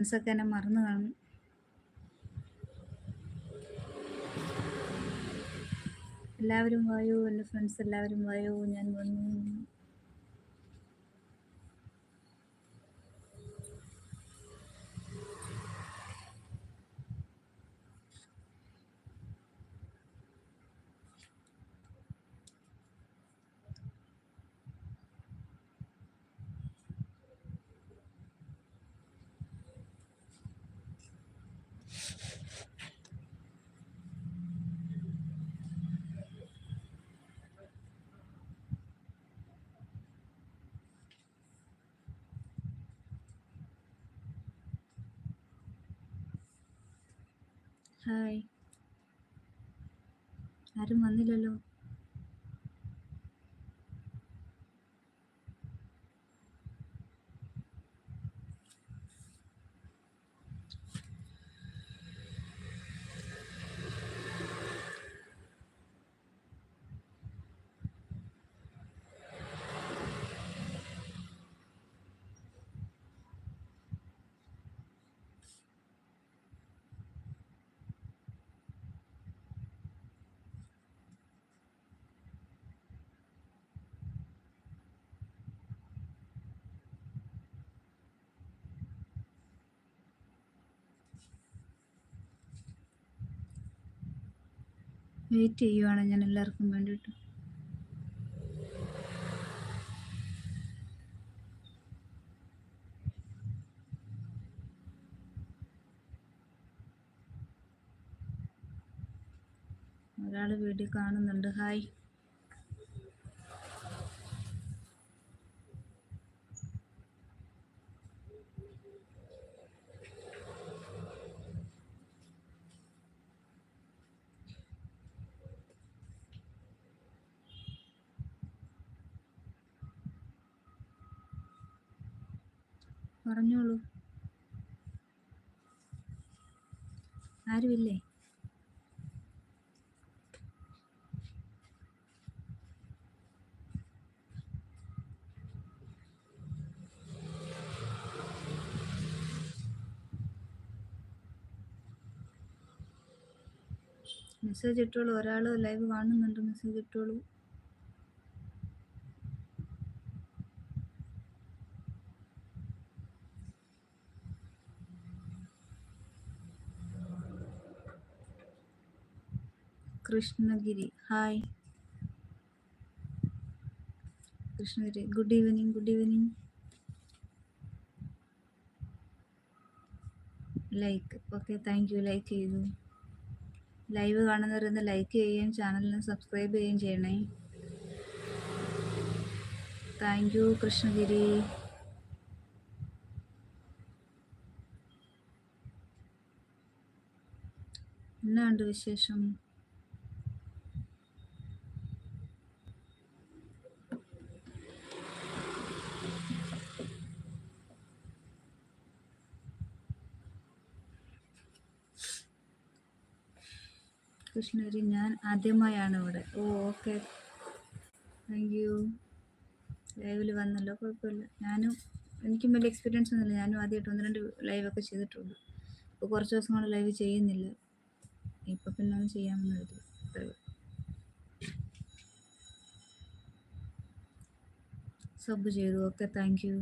ഫ്രണ്ട്സൊക്കെ എന്നെ മറന്നു കാണും. എല്ലാവരും വായോ എന്റെ ഫ്രണ്ട്സ് എല്ലാവരും വായോ ഞാൻ വന്നു. ഹായ്. ആരും വന്നില്ലല്ലോ. വെയിറ്റ് ചെയ്യുവാണ് ഞാൻ എല്ലാവർക്കും വേണ്ടിയിട്ട്. ഒരാൾ വീഡിയോ കാണുന്നുണ്ട്. ഹായ് പറഞ്ഞോളൂ ആരുമില്ലേ? മെസ്സേജ് ഇട്ടോളൂ. ഒരാൾ ലൈവ് കാണുന്നുണ്ട്. മെസ്സേജ് ഇട്ടോളൂ. Krishnagiri. Hi. Krishnagiri. Good evening good evening. Like. Okay thank you. Like ചെയ്തു. ലൈവ് കാണുന്നവരൊന്ന് ലൈക്ക് ചെയ്യുകയും ചാനലിന് സബ്സ്ക്രൈബ് ചെയ്യുകയും ചെയ്യണേ. Thank you Krishnagiri. എന്നാണ്ട് വിശേഷം? കൃഷ്ണഗിരി ഞാൻ ആദ്യമായാണ് ഇവിടെ. ഓ ഓക്കെ താങ്ക് യു ലൈവിൽ വന്നല്ലോ കുഴപ്പമില്ല. ഞാനും എനിക്കും വലിയ എക്സ്പീരിയൻസ് ഒന്നുമില്ല. ഞാനും ആദ്യമായിട്ട് ഒന്ന് രണ്ട് ലൈവൊക്കെ ചെയ്തിട്ടുണ്ട് ഇപ്പോൾ കുറച്ച് ദിവസം കൊണ്ട് ലൈവ് ചെയ്യുന്നില്ല. ഇപ്പം പിന്നെ ഒന്ന് ചെയ്യാമെന്ന് കരുതി സബ് ചെയ്തു. Okay thank you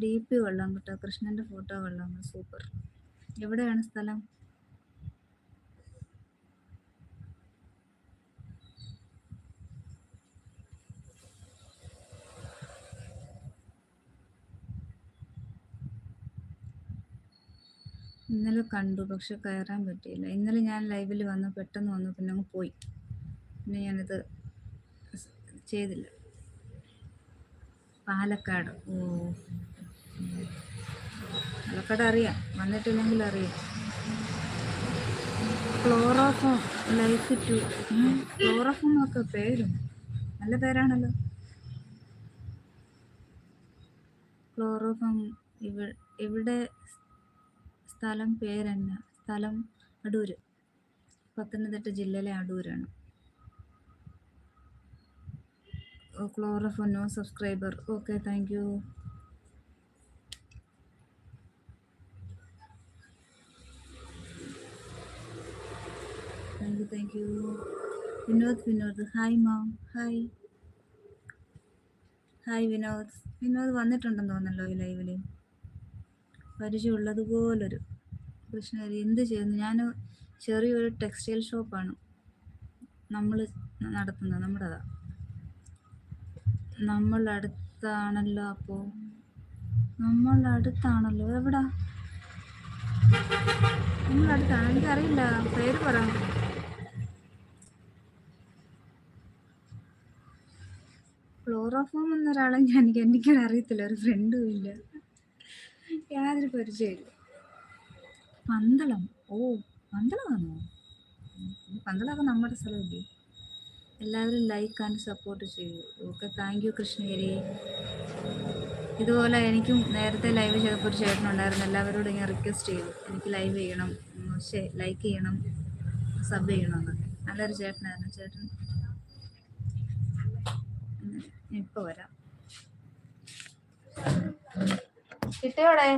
D P കൊള്ളാം കേട്ടോ കൃഷ്ണന്റെ ഫോട്ടോ കൊള്ളാം സൂപ്പർ എവിടെയാണ് സ്ഥലം? ഇന്നലെ കണ്ടു പക്ഷെ കയറാൻ പറ്റിയില്ല. ഇന്നലെ ഞാൻ ലൈവിൽ വന്ന് പെട്ടെന്ന് വന്നു പിന്നെ അങ്ങ് പോയി. പിന്നെ ഞാനിത് ചെയ്തില്ല. പാലക്കാട്. ഓ. പാലക്കാട് അറിയാം വന്നിട്ടില്ലെങ്കിൽ അറിയാം ക്ലോറോഫോം ലൈഫ് ടു ക്ലോറോഫോം ഒക്കെ പേരും. നല്ല പേരാണല്ലോ. ക്ലോറോഫോം ഇവ ഇവിടെ സ്ഥലം പേരെന്ന? സ്ഥലം അടൂര്. പത്തനംതിട്ട ജില്ലയിലെ അടൂരാണ്. ക്ലോറോഫോ no subscriber. Okay thank you. Thank you Vinod Vinod hi ma'am hi hi Vinod Vinod വന്നിട്ടുണ്ടെന്ന് തോന്നല്ലോ ഈ ലൈവിൽ പരിചയമുള്ളതുപോലൊരു കൃഷ്ണഹരി എന്ത് ചെയ്യുന്നു? ഞാൻ ചെറിയൊരു ടെക്സ്റ്റൈൽ ഷോപ്പാണ് നമ്മൾ നടത്തുന്നത്. നമ്മുടേതാ. നമ്മൾ അടുത്താണല്ലോ അപ്പോൾ നമ്മൾ അടുത്താണല്ലോ എവിടാ? നമ്മൾ അടുത്താണ് എനിക്കറിയില്ല. പേര് പറ. ക്ലോറോഫോം എന്നൊരാളെ ഞാൻ എനിക്ക് എനിക്കത് അറിയത്തില്ല. ഒരു ഫ്രണ്ടും ഇല്ല. യാതൊരു പരിചയമില്ല പന്തളം. ഓ പന്തളമാണോ? പന്തളമൊക്കെ നമ്മുടെ സ്ഥലമല്ലേ? എല്ലാവരും ലൈക്ക് ആൻഡ് സപ്പോർട്ട് ചെയ്യൂ. Okay thank you Krishnagiri. ഇതുപോലെ എനിക്കും നേരത്തെ ലൈവ് ചെയ്തപ്പോൾ ഒരു ചേട്ടനുണ്ടായിരുന്നു എല്ലാവരോടും ഞാൻ റിക്വസ്റ്റ് ചെയ്തു. എനിക്ക് ലൈവ് ചെയ്യണം. ലൈക്ക് ചെയ്യണം. സബ് ചെയ്യണം എന്നൊക്കെ നല്ലൊരു ചേട്ടനായിരുന്നു. ചേട്ടൻ. ഇപ്പോൾ വരാം. കിട്ടിയോടെ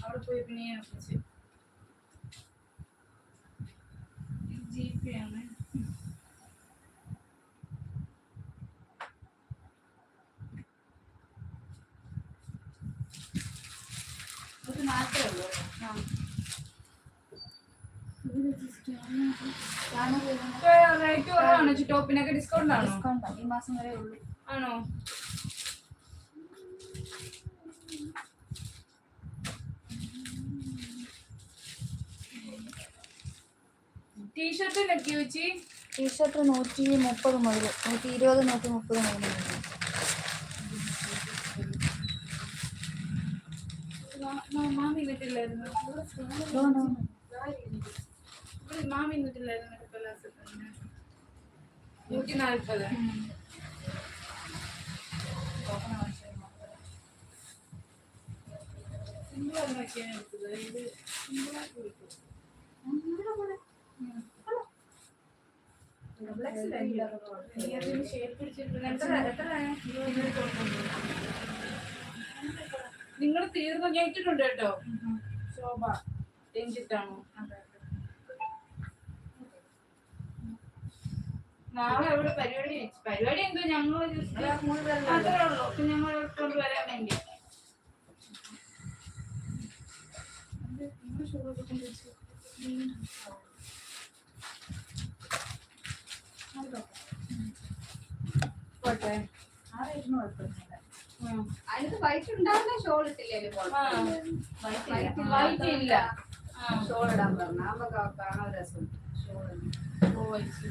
അവിടെ പോയി പിന്നെ ഞാൻ വിളിച്ച്. ജി പേ ആണ് ഇത് മാത്രമേ ഉള്ളൂ. ആ. റേറ്റ് കുറവാണോ. ടോപ്പിനൊക്കെ ഡിസ്കൗണ്ട് ആണോ? ഡിസ്കൗണ്ട് ഈ മാസം വരെ ഉള്ളൂ. ആണോ? ടീഷർട്ടിനൊക്കെ വെച്ച് ടീഷർട്ട് നൂറ്റി മുപ്പത് മുതൽ നൂറ്റി ഇരുപത് നൂറ്റി മുപ്പത് മുതൽ മാമി വീട്ടിലായിരുന്നു. മാമി വീട്ടിലായിരുന്നു നൂറ്റി നാൽപ്പത് സിമ്പിൾ നോക്കിയാണ് എടുത്തത്. ഇത് സിമ്പിളായിട്ട് കിട്ടും. നിങ്ങൾ തീർന്നു ഞാൻ ഇട്ടിട്ടുണ്ട് കേട്ടോ. ശോഭ രഞ്ജിത്താണോ. നാളെ അവിടെ പരിപാടി പരിപാടി എന്തോ ഞങ്ങൾ അത്രേ ഉള്ളൂ. അപ്പൊ ഞങ്ങൾ കൊണ്ടുവരാൻ വേണ്ടി. പോട്ടെ. ഉം. അതിനകത്ത് വൈറ്റ് ഉണ്ടാവുന്ന ഷോൾ ഇട്ടില്ലേ. വൈറ്റ് ഇല്ല. ഷോൾ ഇടാൻ പറഞ്ഞു. നമുക്ക് കാണാൻ രസം. ഷോൾ ഓ വൈറ്റ്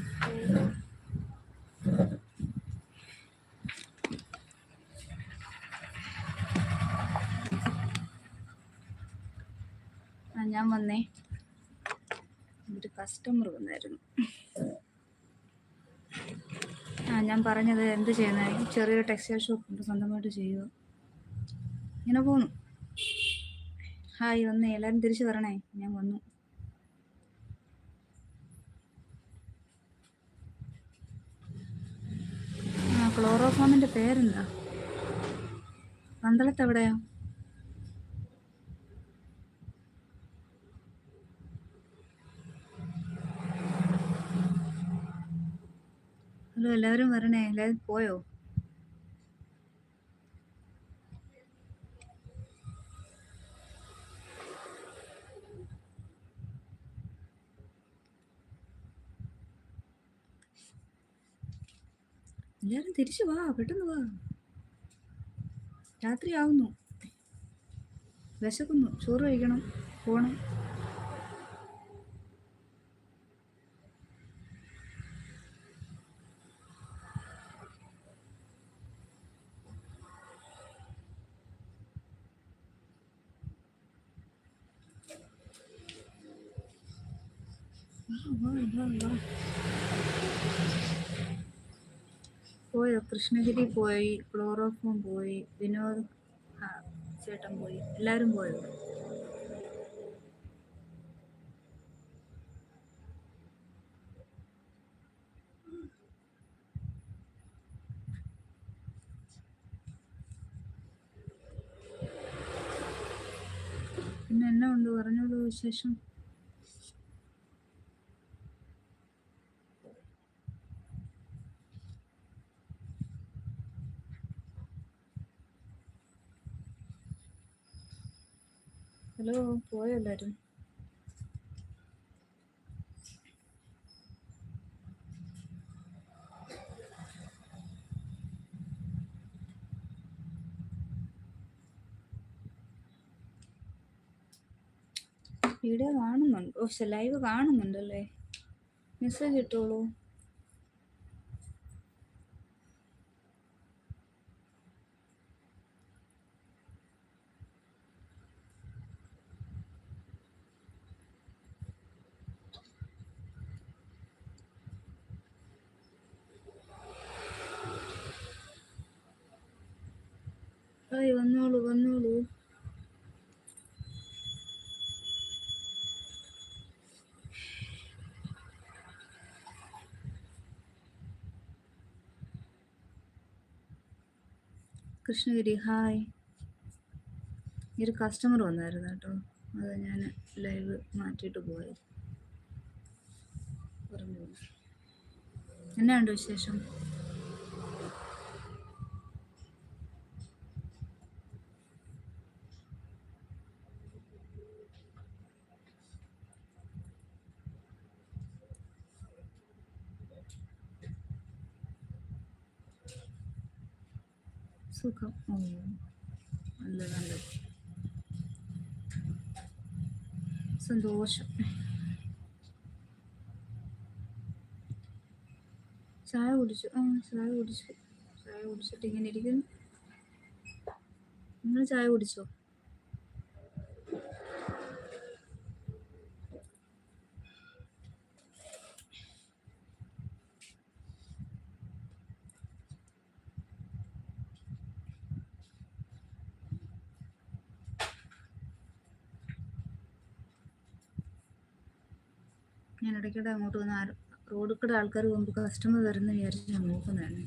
ഞാൻ വന്നേ. ഒരു കസ്റ്റമർ വന്നായിരുന്നു ആ ഞാൻ പറഞ്ഞത് എന്ത് ചെയ്യുന്നത് ചെറിയൊരു ടെക്സ്റ്റൈൽ ഷോപ്പ് ഉണ്ട് സ്വന്തമായിട്ട് ചെയ്യുക. ഇങ്ങനെ പോന്നു ഹായ് വന്നേ. എല്ലാവരും തിരിച്ചു വരണേ. ഞാൻ വന്നു. ആ ക്ലോറോഫോമിന്റെ പേരെന്താ? പന്തളത്ത് എവിടെയാ ഉള്ളൂ. എല്ലാവരും വരണേ. എല്ലാവരും പോയോ? എല്ലാരും തിരിച്ചു വാ. പെട്ടെന്ന് വാ. രാത്രിയാവുന്നു. വിശക്കുന്നു. ചോറ് കഴിക്കണം. പോകണം കൃഷ്ണഗിരി പോയി ക്ലോറോഫോം പോയി വിനോദ് ചേട്ടൻ പോയി. എല്ലാവരും പോയോ? പിന്നെ എന്നാ ഉണ്ട്? പറഞ്ഞോളൂ വിശേഷം. വീഡിയോ കാണുന്നുണ്ട്. ഓ ലൈവ് കാണുന്നുണ്ടല്ലേ? മെസ്സേജ് ഇട്ടോളൂ. വന്നോളൂ വന്നോളൂ. കൃഷ്ണഗിരി. ഹായ്. ഈ ഒരു കസ്റ്റമർ വന്നായിരുന്നു കേട്ടോ. അത് ഞാൻ ലൈവ് മാറ്റിയിട്ട് പോയത് പറഞ്ഞു. പോയി. എന്നാ ഉണ്ട് വിശേഷം? സുഖം. നല്ല നല്ല നല്ലത്. സന്തോഷം. ചായ കുടിച്ചു. ആ ചായ കുടിച്ചു. ചായ കുടിച്ചിട്ട് ഇങ്ങനെ ഇരിക്കുന്നു. നിങ്ങൾ ചായ കുടിച്ചോ? ഞാൻ ഇടയ്ക്കിടെ അങ്ങോട്ട് വന്ന് റോഡിൽ കൂടെ ആൾക്കാർ പോകുമ്പോൾ കസ്റ്റമർ വരുന്ന വിചാരിച്ച് ഞാൻ നോക്കുന്നതാണ്.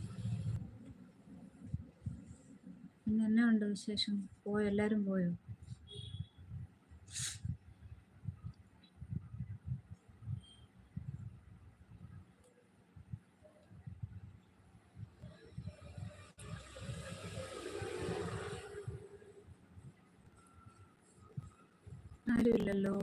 പിന്നെ എന്നാ ഉണ്ട് വിശേഷം? പോയോ? എല്ലാവരും പോയോ? ആരുമില്ലല്ലോ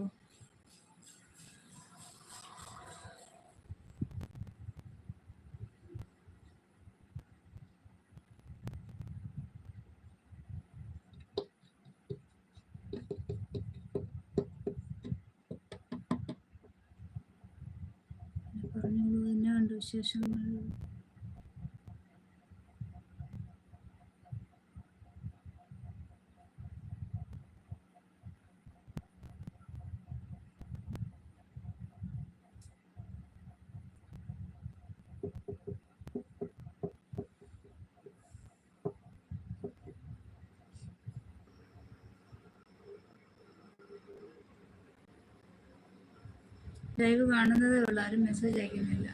വിശേഷങ്ങൾ ലൈവ് കാണുന്നതേ ഉള്ളൂ. ആരും മെസ്സേജ് അയക്കുന്നില്ല.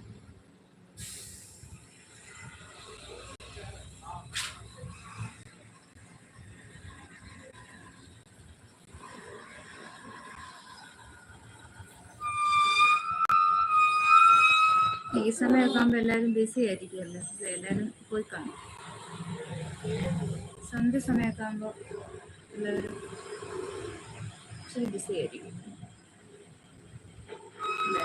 ഈ സമയമൊക്കെ ആകുമ്പോൾ എല്ലാവരും ബിസി ആയിരിക്കുമല്ലോ എല്ലാവരും പോയി കാണും. സന്ധ്യ സമയമൊക്കെ എല്ലാവരും ബിസി ആയിരിക്കും അല്ലേ?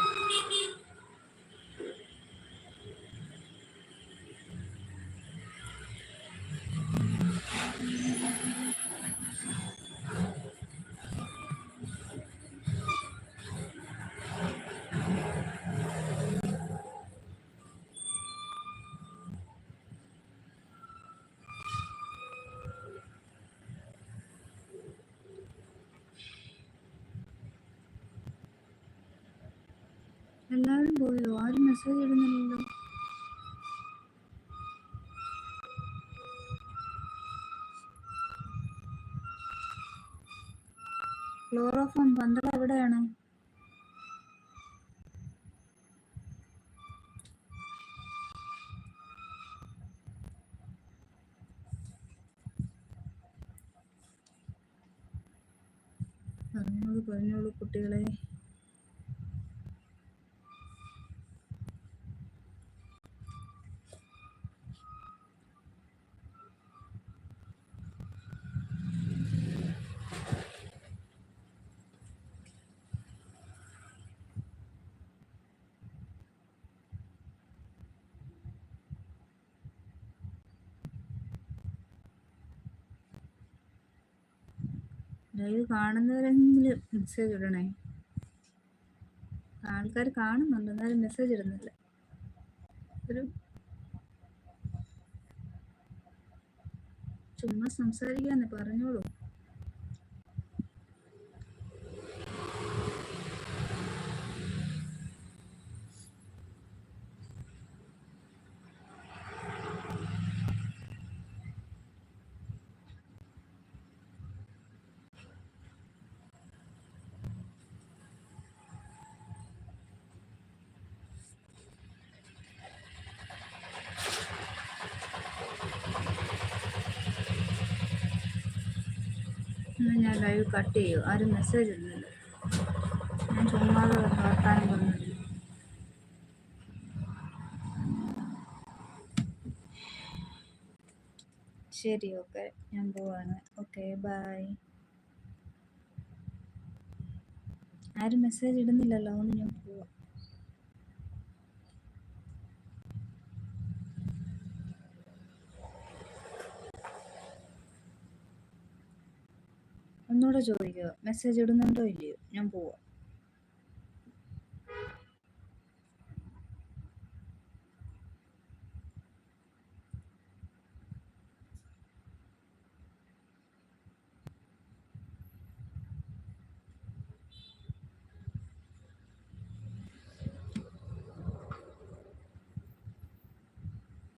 എല്ലാവരും പോയോ ആരും മെസ്സേജ് ഇടുന്നില്ലല്ലോ. ക്ലോറോഫോം പന്തളം എവിടെയാണ്? പറഞ്ഞോളൂ പറഞ്ഞോളൂ കുട്ടികളെ. ലൈവ് കാണുന്നവരെങ്കിലും മെസ്സേജ് ഇടണേ. ആൾക്കാർ കാണുന്നുണ്ട് എന്നാലും മെസ്സേജ് ഇടുന്നില്ല. ഒരു ചുമ്മാ സംസാരിക്കാന്ന് പറഞ്ഞോളൂ എന്നാ ഞാൻ ലൈവ് കട്ട് ചെയ്യും. ആരും മെസ്സേജ് ഇടുന്നില്ല. ഞാൻ ചുമ്മാതെ വർത്താനം പറഞ്ഞില്ല ശരി ഓക്കെ ഞാൻ പോവാണ്. ഓക്കെ ബൈ ആരും മെസ്സേജ് ഇടുന്നില്ലല്ലോ അതുകൊണ്ട് ഞാൻ പോവാം. ഒന്നുകൂടെ ചോദിക്കുക മെസ്സേജ് ഇടുന്നുണ്ടോ ഇല്ലയോ? ഞാൻ പോവാം.